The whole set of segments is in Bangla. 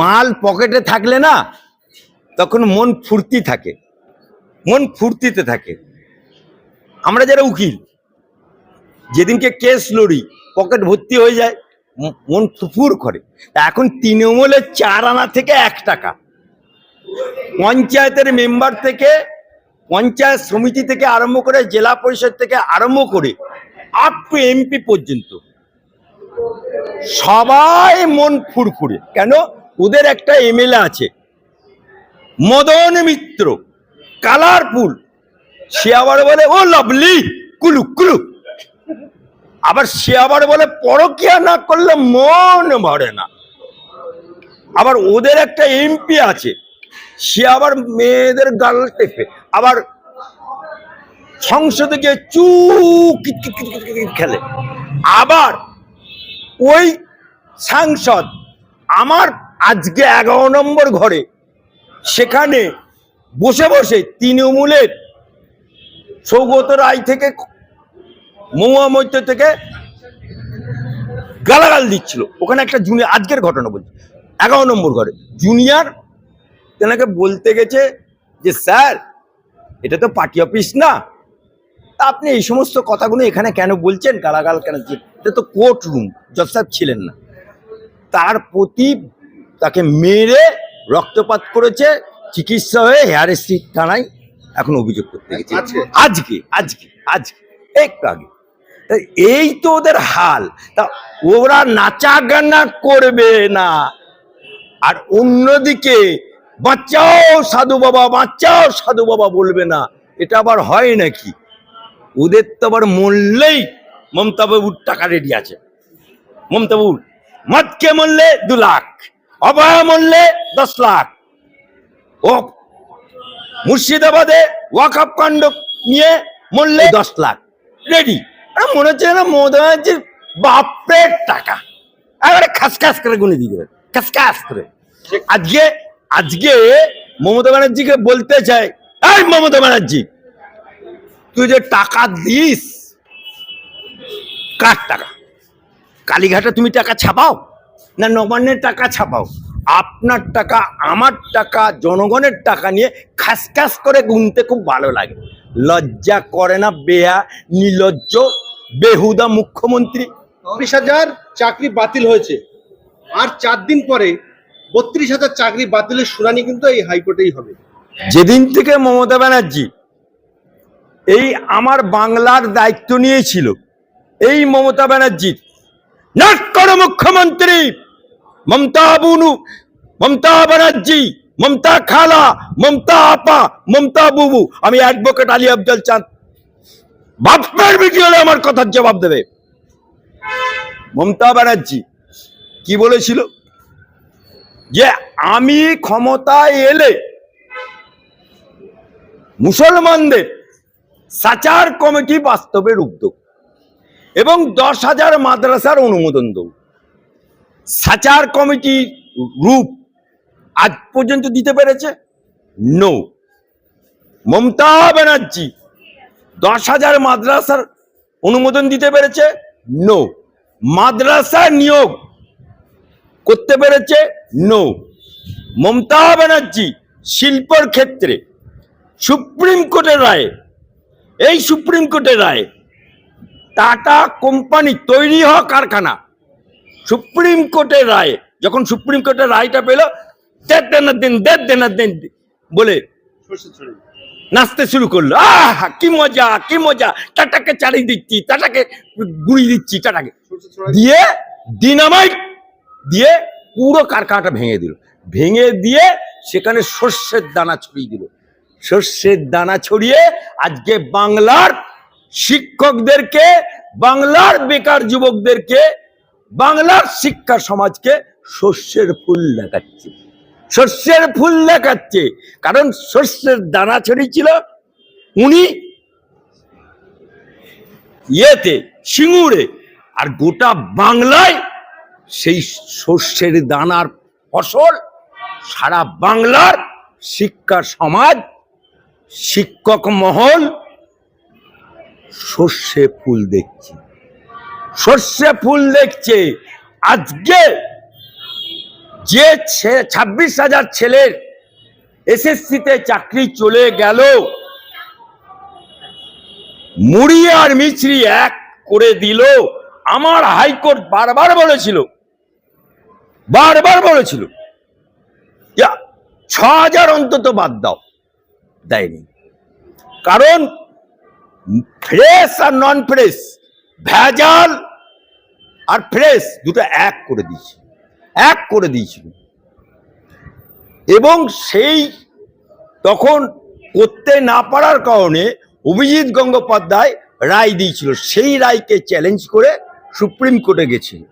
মাল পকেটে থাকলে না, তখন মন ফুর্তি থাকে। মন ফুর্তিতে থাকে। আমরা যারা উকিল, যেদিনকে কেস লড়ি, পকেট ভর্তি হয়ে যায় মন ফুরফুর করে। তা এখন তৃণমূলের চার আনা থেকে এক টাকা। পঞ্চায়েতের মেম্বার থেকে, পঞ্চায়েত সমিতি থেকে আরম্ভ করে, জেলা পরিষদ থেকে আরম্ভ করে আপ টু এমপি পর্যন্ত। সবাই মন ফুরফুরে। কেন? ওদের একটা এমএলএ আছে। মদন মিত্র, কালারফুল। সে আবার বলে, ও লাভলি কুলুক কুলুক আবার সে আবার বলে, পরকিয়া না করলে মন ভরে না। আবার ওদের একটা এমপি আছে। সে আবার মেয়েদের গাল টেপে। আবার সংসদে গিয়ে চু খেলে। আবার ওই সাংসদ আমার আজকে এগারো নম্বর ঘরে, সেখানে বসে বসে তৃণমূলের সৌগত রায় থেকে মৈত্র থেকে গালাগাল দিচ্ছিল। ওখানে একটা জুনিয়র, আজকের ঘটনা বলছি, এগারো নম্বর ঘরে। জুনিয়র তেনাকে বলতে গেছে যে, স্যার, এটা তো পার্টি অফিস না। তা আপনি এই সমস্ত কথাগুলো এখানে কেন বলছেন? গালাগাল কেন? এটা তো কোর্ট রুম জজ সাহেব ছিলেন না। তার প্রতি তাকে মেরে রক্তপাত করেছে চিকিৎসা হয়ে হেয়ার স্ট্রিট থানায় এখন অভিযোগ করতে গেছে। আজকে? আজকে আজকে একটু আগে। এই তো ওদের হাল। তা ওরা নাচা গানা করবে না। আর অন্যদিকে বাচ্চাও সাধু বাবা বাচ্চাও সাধু বাবা বলবে না। এটা আবার হয় নাকি? ওদের তো আবার মরলেই মমতা বাবুর টাকা রেডি আছে। মমতা বাবুর মদকে মরলে দু লাখ, অভয়া মরলে দশ লাখ। ও মুর্শিদাবাদে ওয়াকআপ কাণ্ড নিয়ে মরলে দশ লাখ। রেডি মনে হচ্ছে না মমতা ব্যানার্জির বাপের টাকা। এবারে খাসখাস করে গুনে দিয়ে দেবে। খাসখাস করে। আজকে আজকে মমতা ব্যানার্জিকে বলতে চাই, এই মমতা ব্যানার্জি, তুই যে টাকা দিস কার টাকা? কালীঘাটে তুমি টাকা ছাপাও না নবান্নের টাকা ছাপাও? আপনার টাকা আমার টাকা জনগণের টাকা নিয়ে খাস খাস করে গুনতে খুব ভালো লাগে। লজ্জা করে না বেয়া নির্লজ্জ বেহুদা মুখ্যমন্ত্রী? চব্বিশ হাজার চাকরি বাতিল হয়েছে। আর চার দিন পরে বত্রিশ হাজার চাকরি বাতিলের শুনানি কিন্তু এই হাইকোর্টেই হবে। যেদিন থেকে মমতা ব্যানার্জি এই আমার বাংলার দায়িত্ব নিয়েছিল এই মমতা ব্যানার্জির নাট করো মুখ্যমন্ত্রী মমতা বুনু, মমতা ব্যানার্জি, মমতা খালা, মমতা আপা, মমতা বুবু, আমি অ্যাডভোকেট আলী আফজল চাঁদ। বাপের ভিডিওলে আমার কথার জবাব দেবে। মমতা ব্যানার্জি কি বলেছিল? যে আমি ক্ষমতায় এলে মুসলমানদের সাচার কমিটি বাস্তবে দেব। এবং দশ হাজার মাদ্রাসার অনুমোদন দেব। সাচার কমিটি রূপ আজ পর্যন্ত দিতে পেরেছে? নো মমতা ব্যানার্জি দশ হাজার মাদ্রাসার অনুমোদন দিতে পেরেছে? নো মাদ্রাসা নিয়োগ করতে পেরেছে? নো মমতা ব্যানার্জি শিল্পর ক্ষেত্রে সুপ্রিম কোর্টের রায়ে, এই সুপ্রিম কোর্টের রায়ে টাটা কোম্পানি তৈরি হওয়া কারখানা। সুপ্রিম কোর্টের রায়ে, যখন সুপ্রিম কোর্টের রায়টা পেল, দেড় দেনার দিন, দেড় দেনার দিন বলে নাচতে শুরু করল। আহ, কি মজা কি মজা। টাটাকে চালিয়ে দিচ্ছি, টাটাকে গুড়ি দিচ্ছি, টাটাকে। দিয়ে ডিনামাইট দিয়ে পুরো কারখানাটা ভেঙে দিল। ভেঙে দিয়ে সেখানে শস্যের দানা ছড়িয়ে দিল। শস্যের দানা ছড়িয়ে আজকে বাংলার শিক্ষকদেরকে, বাংলার বেকার যুবকদেরকে, বাংলার শিক্ষা সমাজকে শস্যের ফুল দেখাচ্ছে। শস্যের ফুল দেখাচ্ছে। কারণ শস্যের দানা ছড়িয়েছিল, উনি ইয়েতে, সিঙ্গুরে, আর গোটা বাংলায় সেই শস্যের দানার ফসল, সারা বাংলার শিক্ষা সমাজ, শিক্ষক মহল সর্ষে ফুল দেখছি। সর্ষে ফুল দেখছে। আজকে যে ছাব্বিশ হাজার ছেলের এসএসসিতে চাকরি চলে গেল মুড়ি আর মিছরি এক করে দিল। আমার হাইকোর্ট বারবার বলেছিল বারবার বলেছিল ছ হাজার অন্তত বাদ দাও। দেয়নি। কারণ ফ্রেশ আর নন ফ্রেশ ভেজাল আর ফ্রেশ দুটো এক করে দিয়েছে এক করে দিয়েছিল। এবং সেই তখন করতে না পারার কারণে অভিজিৎ গঙ্গোপাধ্যায় রায় দিয়েছিল, সেই রায়কে চ্যালেঞ্জ করে সুপ্রিম কোর্টে গেছিল।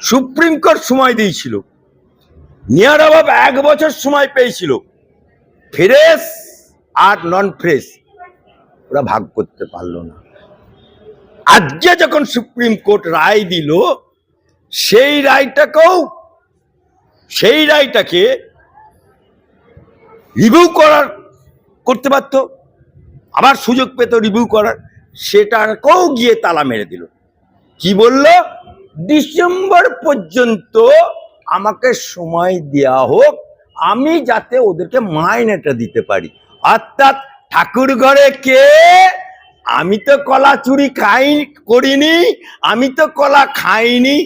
সুপ্রিম কোর্ট সময় দিয়েছিল নিয়ার অভাব এক বছর সময় পেয়েছিল ফ্রেশ আর নন ফ্রেশ ওরা ভাগ করতে পারল না। আজকে যখন সুপ্রিম কোর্ট রায় দিল, সেই রায়টাকেও, সেই রায়টাকে রিভিউ করার করতে পারতো। আবার সুযোগ পেত রিভিউ করার, সেটাকেও গিয়ে তালা মেরে দিল। কি বলল? ডিসেম্বর পর্যন্ত আমাকে সময় দেয়া হোক, আমি যাতে ওদেরকে মাইনেটা দিতে পারি। অর্থাৎ ঠাকুর ঘরে কে? আমি তো কলা চুরি খাই, করিনি, আমি তো কলা খাইনি।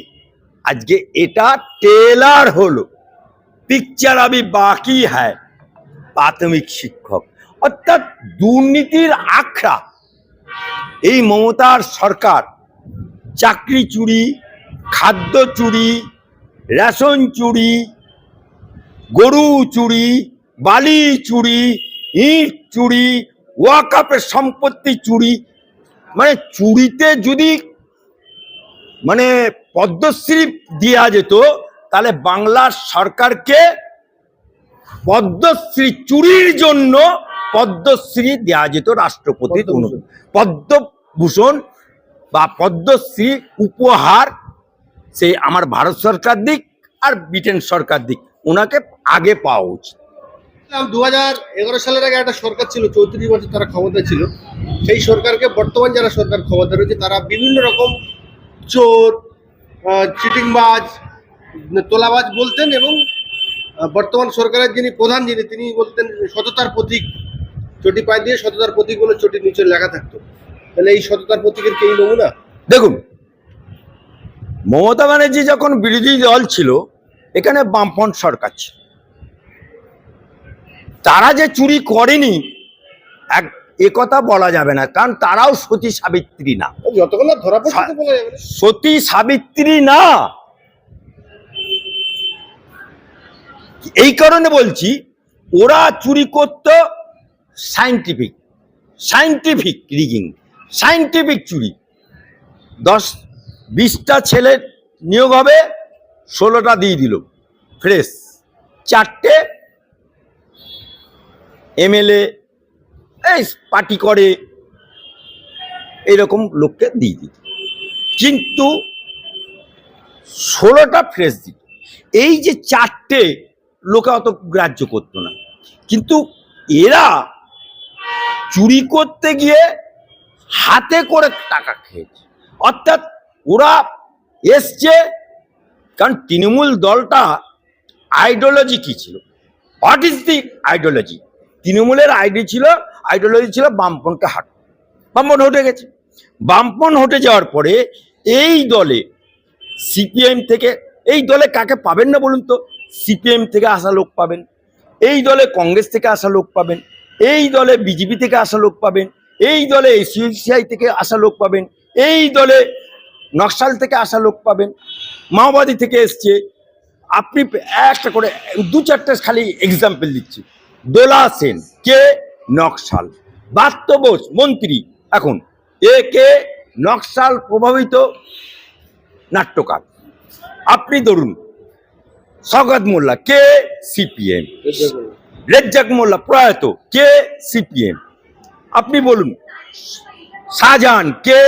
আজকে এটা টেলার হলো। পিকচার আমি বাকি হ্যায়, প্রাথমিক শিক্ষক। অর্থাৎ দুর্নীতির আখড়া। এই মমতার সরকার, চাকরি চুরি, খাদ্য চুরি, রেশন চুরি, গরু চুরি, বালি চুরি ইট চুরি ওয়াকাপের সম্পত্তি চুরি। মানে চুরিতে যদি মানে পদ্মশ্রী দেওয়া যেত তাহলে বাংলার সরকারকে পদ্মশ্রী চুরির জন্য পদ্মশ্রী দেওয়া যেত রাষ্ট্রপতি পদ্মভূষণ। পদ্মভূষণ বা পদ্মশ্রী উপহার সেই আমার ভারত সরকার দিক আর ব্রিটেন সরকার দিক ওনাকে আগে পাওয়া উচিত। দু হাজার এগারো সালের আগে একটা সরকার ছিল, চৌত্রিশ বছর তারা ক্ষমতা ছিল। সেই সরকারকে বর্তমান যারা সরকার ক্ষমতা রয়েছে, তারা বিভিন্ন রকম চোর চিটিংবাজ, তোলাবাজ বলতেন এবং বর্তমান সরকারের যিনি প্রধান, যিনি তিনি বলতেন সততার প্রতীক। চটি পায়ে দিয়ে সততার প্রতীক বলে চটির নিচে লেখা থাকতো। তাহলে এই সততার প্রতীকের কি এই নমুনা? দেখুন, মমতা ব্যানার্জি যখন বিরোধী দল ছিল, এখানে বামপন্থ সরকার ছিল। তারা যে চুরি করেনি এক একথা বলা যাবে না কারণ তারাও সতী সাবিত্রী না। যতক্ষণ ধরা। সতী সাবিত্রী না। এই কারণে বলছি ওরা চুরি করত সাইন্টিফিক সাইন্টিফিক রিগিং সাইন্টিফিক চুরি। দশ বিশটা ছেলের নিয়োগ হবে ষোলোটা দিয়ে দিল। ফ্রেশ। চারটে এমএলএ, এই পার্টি করে এরকম লোককে দিয়ে দিত। কিন্তু ষোলোটা ফ্রেশ দিত। এই যে চারটে লোকে অত গ্রাহ্য করতো না। কিন্তু এরা চুরি করতে গিয়ে হাতে করে টাকা খেয়েছে। অর্থাৎ ওরা এসছে কারণ তৃণমূল দলটা আইডিওলজি কি ছিল? What is the ideology? তৃণমূলের আইডি ছিল আইডিওলজি ছিল বামপন্থকে হাট। বামপন হটে গেছে। বামপন হটে যাওয়ার পরে এই দলে সিপিএম থেকে, এই দলে কাকে পাবেন না বলুন তো? সিপিএম থেকে আসা লোক পাবেন, এই দলে কংগ্রেস থেকে আসা লোক পাবেন, এই দলে বিজেপি থেকে আসা লোক পাবেন, এই দলে এসিআই থেকে আসা লোক পাবেন, এই দলে নকশাল থেকে আসা লোক পাবেন, মাওবাদী থেকে এসছে। আপনি একটা করে দু চারটে খালি এক্সাম্পল দিচ্ছি। দোলা সেন কে নকশাল? বাত্য মন্ত্রী, এখন, এ কে নকশাল প্রভাবিত নাট্যকার? আপনি ধরুন সগত মোল্লা, কে সিপিএম? রেজ্জাক মোল্লা প্রয়াত, কে সিপিএম? আপনি বলুন, শাহজাহান কে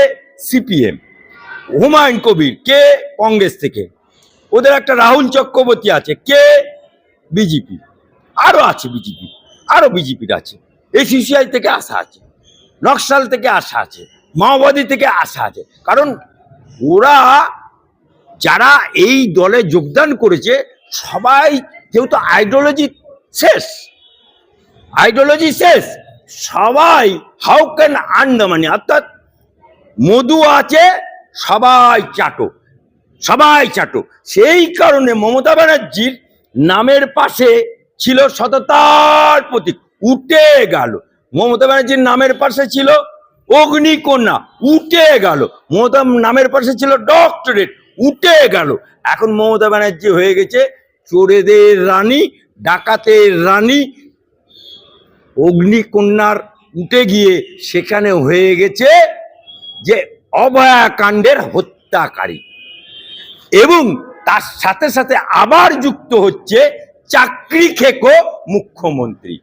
সিপিএম? হুমায়ুন কবির কে কংগ্রেস থেকে? ওদের একটা রাহুল চক্রবর্তী আছে, কে বিজেপি? আরও আছে বিজেপি আরও বিজেপির আছে। এসিসিআই থেকে আসা আছে, নকশাল থেকে আসা আছে, মাওবাদী থেকে আসা আছে। কারণ ওরা যারা এই দলে যোগদান করেছে, সবাই যেহেতু আইডিওলজি শেষ আইডিওলজি শেষ, সবাই হাউ ক্যান আন্ডামানি অর্থাৎ মধু আছে, সবাই চাটো সবাই চাটো। সেই কারণে মমতা ব্যানার্জির নামের পাশে ছিল সততার প্রতীক। উঠে গেল। মমতা ব্যানার্জির নামের পাশে ছিল অগ্নিকন্যা। উঠে গেল। মমতা নামের পাশে ছিল ডক্টরেট উঠে গেল। এখন মমতা ব্যানার্জি হয়ে গেছে চোরেদের রানী, ডাকাতের রানী। অগ্নিকন্যার উঠে গিয়ে সেখানে হয়ে গেছে যে অভয়াকাণ্ডের হত্যাকারী। এবং তার সাথে সাথে আবার যুক্ত হচ্ছে চাকরি খেকো মুখ্যমন্ত্রী।